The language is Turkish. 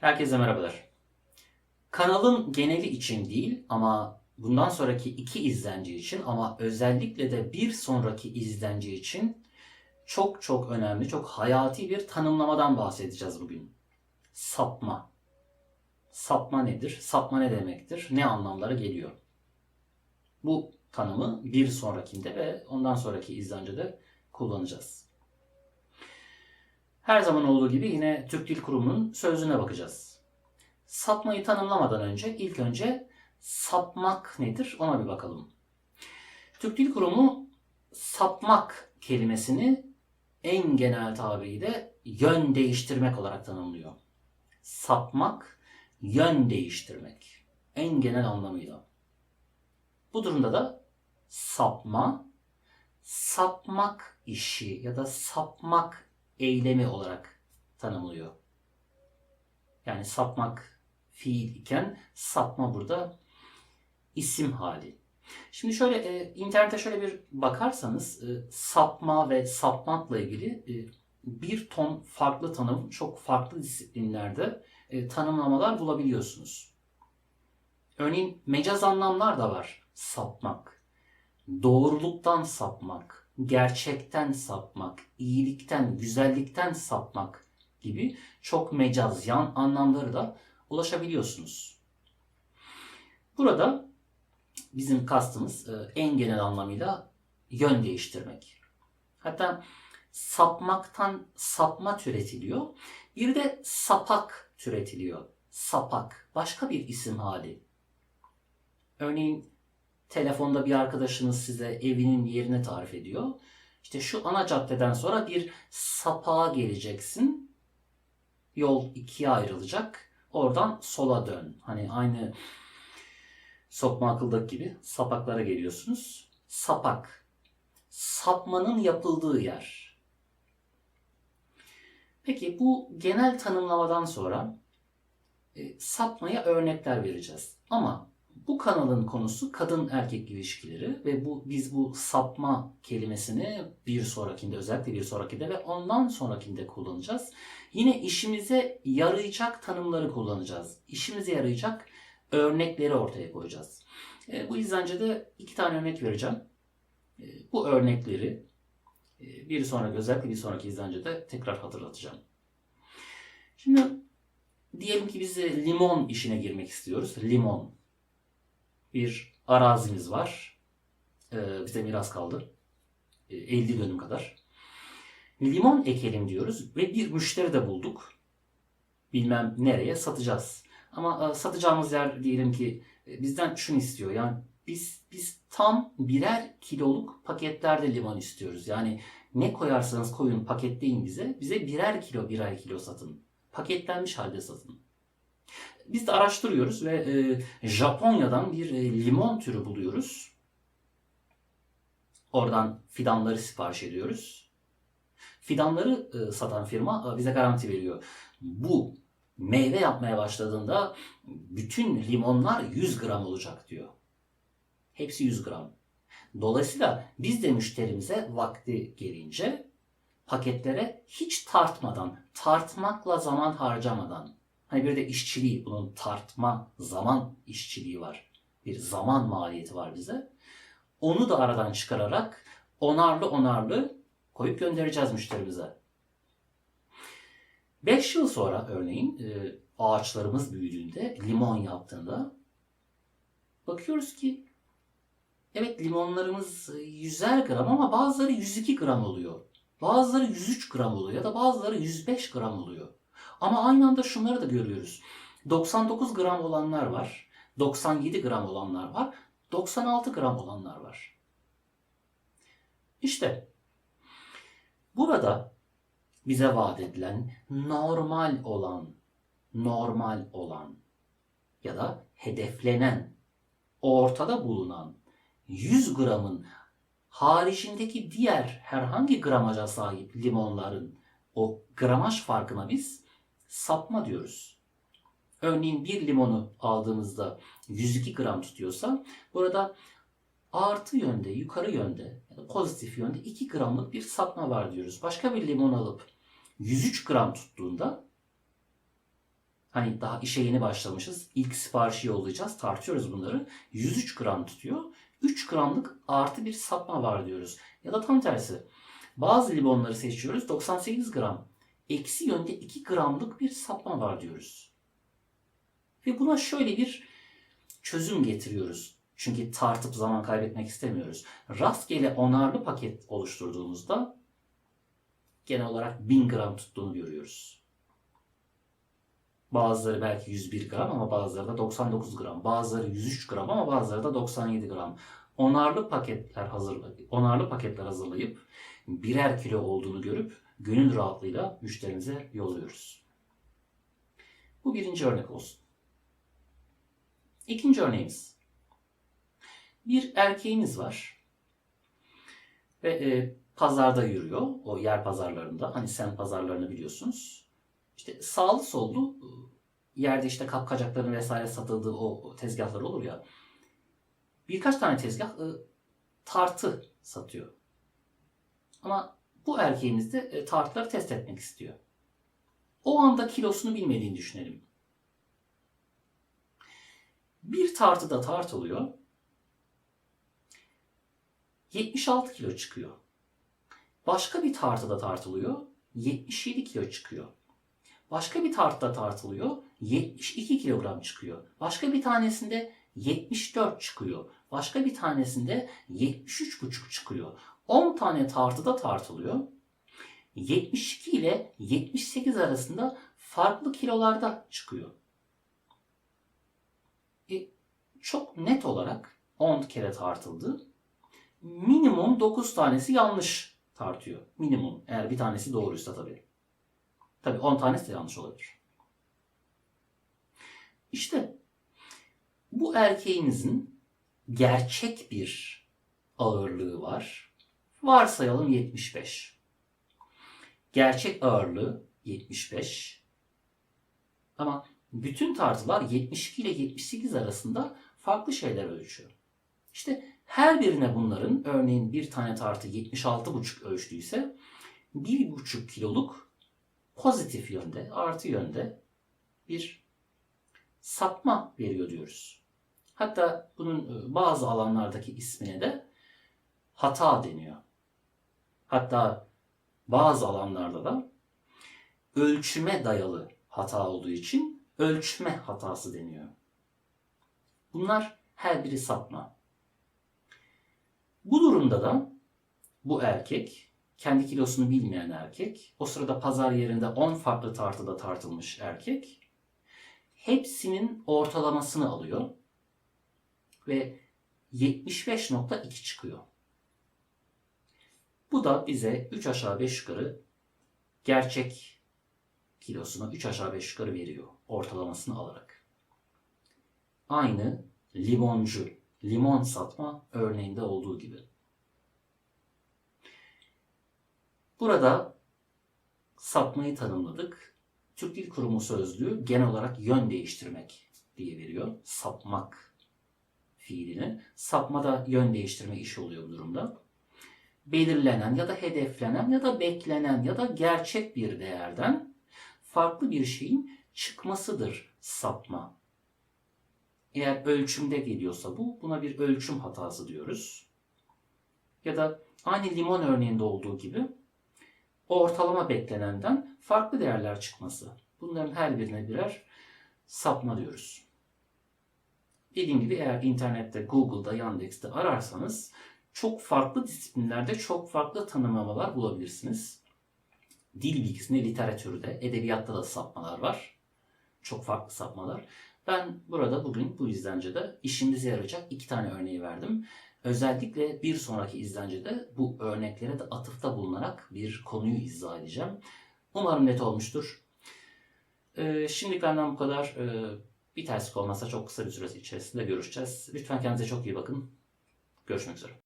Herkese merhabalar. Kanalın geneli için değil ama bundan sonraki iki izlenci için ama özellikle de bir sonraki izlenci için çok çok önemli, çok hayati bir tanımlamadan bahsedeceğiz bugün. Sapma. Sapma nedir? Sapma ne demektir? Ne anlamlara geliyor? Bu tanımı bir sonrakinde ve ondan sonraki izlencede kullanacağız. Her zaman olduğu gibi yine Türk Dil Kurumu'nun sözlüğüne bakacağız. Sapmayı tanımlamadan önce ilk önce sapmak nedir ona bir bakalım. Türk Dil Kurumu sapmak kelimesini en genel tabiriyle yön değiştirmek olarak tanımlıyor. Sapmak, yön değiştirmek. En genel anlamıyla. Bu durumda da sapma, sapmak işi ya da sapmak eylemi olarak tanımlıyor. Yani sapmak fiil iken sapma burada isim hali. Şimdi şöyle e, internete şöyle bir bakarsanız e, sapma ve sapmakla ilgili e, bir ton farklı tanım çok farklı disiplinlerde e, tanımlamalar bulabiliyorsunuz. Örneğin mecaz anlamlar da var. Sapmak, doğruluktan sapmak, gerçekten sapmak, iyilikten, güzellikten sapmak gibi çok mecaz yan anlamları da ulaşabiliyorsunuz. Burada bizim kastımız e, en genel anlamıyla yön değiştirmek. Hatta sapmaktan sapma türetiliyor. Bir de sapak türetiliyor. Sapak. Başka bir isim hali. Örneğin telefonda bir arkadaşınız size evinin yerini tarif ediyor. İşte şu ana caddeden sonra bir sapağa geleceksin. Yol ikiye ayrılacak. Oradan sola dön. Hani aynı sokma akıldaki gibi sapaklara geliyorsunuz. Sapak. Sapmanın yapıldığı yer. Peki bu genel tanımlamadan sonra e, sapmaya örnekler vereceğiz. Ama bu kanalın konusu kadın erkek ilişkileri ve bu biz bu sapma kelimesini bir sonrakinde özellikle bir sonrakinde ve ondan sonrakinde kullanacağız. Yine işimize yarayacak tanımları kullanacağız. İşimize yarayacak örnekleri ortaya koyacağız. E, bu izlencede iki tane örnek vereceğim. E, bu örnekleri e, bir sonraki özellikle bir sonraki izlencede tekrar hatırlatacağım. Şimdi diyelim ki biz de limon işine girmek istiyoruz. Limon bir arazimiz var. Ee, bize miras kaldı. Ee, 50 dönüm kadar. Limon ekelim diyoruz ve bir müşteri de bulduk. Bilmem nereye satacağız. Ama e, satacağımız yer diyelim ki e, bizden şunu istiyor. Yani biz biz tam birer kiloluk paketlerde limon istiyoruz. Yani ne koyarsanız koyun paketleyin bize. Bize birer kilo birer kilo satın. Paketlenmiş halde satın. Biz de araştırıyoruz ve e, Japonya'dan bir e, limon türü buluyoruz. Oradan fidanları sipariş ediyoruz. Fidanları e, satan firma e, bize garanti veriyor. Bu meyve yapmaya başladığında bütün limonlar 100 gram olacak diyor. Hepsi 100 gram. Dolayısıyla biz de müşterimize vakti gelince paketlere hiç tartmadan, tartmakla zaman harcamadan Hani bir de işçiliği, bunun tartma, zaman işçiliği var. Bir zaman maliyeti var bize. Onu da aradan çıkararak onarlı onarlı koyup göndereceğiz müşterimize. 5 yıl sonra örneğin e, ağaçlarımız büyüdüğünde, limon yaptığında bakıyoruz ki evet limonlarımız 100'er gram ama bazıları 102 gram oluyor. Bazıları 103 gram oluyor ya da bazıları 105 gram oluyor. Ama aynı anda şunları da görüyoruz. 99 gram olanlar var. 97 gram olanlar var. 96 gram olanlar var. İşte burada bize vaat edilen normal olan, normal olan ya da hedeflenen, ortada bulunan 100 gramın haricindeki diğer herhangi gramaja sahip limonların o gramaj farkına biz sapma diyoruz. Örneğin bir limonu aldığımızda 102 gram tutuyorsa burada artı yönde, yukarı yönde, yani pozitif yönde 2 gramlık bir sapma var diyoruz. Başka bir limon alıp 103 gram tuttuğunda Hani daha işe yeni başlamışız. İlk siparişi yollayacağız. Tartıyoruz bunları. 103 gram tutuyor. 3 gramlık artı bir sapma var diyoruz. Ya da tam tersi. Bazı limonları seçiyoruz. 98 gram. Eksi yönde 2 gramlık bir sapma var diyoruz. Ve buna şöyle bir çözüm getiriyoruz. Çünkü tartıp zaman kaybetmek istemiyoruz. Rastgele onarlı paket oluşturduğumuzda genel olarak 1000 gram tuttuğunu görüyoruz. Bazıları belki 101 gram ama bazıları da 99 gram. Bazıları 103 gram ama bazıları da 97 gram. Onarlı paketler hazır onarlı paketler hazırlayıp birer kilo olduğunu görüp gönül rahatlığıyla müşterimize yolluyoruz. Bu birinci örnek olsun. İkinci örneğimiz. Bir erkeğimiz var. Ve e, pazarda yürüyor. O yer pazarlarında. Hani sen pazarlarını biliyorsunuz. İşte sağlı sollu e, yerde işte kapkacakların vesaire satıldığı o tezgahlar olur ya. Birkaç tane tezgah e, tartı satıyor. Ama bu erkeğimiz de e, tartıları test etmek istiyor. O anda kilosunu bilmediğini düşünelim. Bir tartıda tartılıyor. 76 kilo çıkıyor. Başka bir tartıda tartılıyor. 77 kilo çıkıyor. Başka bir tartıda tartılıyor. 72 kilogram çıkıyor. Başka bir tanesinde 74 çıkıyor. Başka bir tanesinde 73,5 çıkıyor. 10 tane tartıda tartılıyor. 72 ile 78 arasında farklı kilolarda çıkıyor. E, çok net olarak 10 kere tartıldı. Minimum 9 tanesi yanlış tartıyor. Minimum. Eğer bir tanesi doğruysa tabii. Tabii 10 tanesi de yanlış olabilir. İşte bu erkeğinizin gerçek bir ağırlığı var. Varsayalım 75. Gerçek ağırlığı 75. Ama bütün tartılar 72 ile 78 arasında farklı şeyler ölçüyor. İşte her birine bunların örneğin bir tane tartı 76,5 ölçtüyse 1,5 kiloluk pozitif yönde, artı yönde bir sapma veriyor diyoruz. Hatta bunun bazı alanlardaki ismine de hata deniyor. Hatta bazı alanlarda da ölçüme dayalı hata olduğu için ölçme hatası deniyor. Bunlar her biri sapma. Bu durumda da bu erkek, kendi kilosunu bilmeyen erkek, o sırada pazar yerinde 10 farklı tartıda tartılmış erkek, hepsinin ortalamasını alıyor ve 75.2 çıkıyor. Bu da bize 3 aşağı 5 yukarı gerçek kilosunu 3 aşağı 5 yukarı veriyor ortalamasını alarak. Aynı limoncu, limon satma örneğinde olduğu gibi. Burada sapmayı tanımladık. Türk Dil Kurumu sözlüğü genel olarak yön değiştirmek diye veriyor. Sapmak fiilini. Sapma da yön değiştirme işi oluyor bu durumda. Belirlenen ya da hedeflenen ya da beklenen ya da gerçek bir değerden farklı bir şeyin çıkmasıdır sapma. Eğer ölçümde geliyorsa bu, buna bir ölçüm hatası diyoruz. Ya da aynı limon örneğinde olduğu gibi ortalama beklenenden farklı değerler çıkması. Bunların her birine birer sapma diyoruz. Dediğim gibi eğer internette, Google'da, Yandex'te ararsanız çok farklı disiplinlerde çok farklı tanımlamalar bulabilirsiniz. Dil bilgisinde, literatürde, edebiyatta da sapmalar var. Çok farklı sapmalar. Ben burada bugün bu izlencede işimize yarayacak iki tane örneği verdim. Özellikle bir sonraki izlencede bu örneklere de atıfta bulunarak bir konuyu izah edeceğim. Umarım net olmuştur. Ee, şimdilik benden bu kadar. Ee, bir terslik olmazsa çok kısa bir süre içerisinde görüşeceğiz. Lütfen kendinize çok iyi bakın. Görüşmek üzere.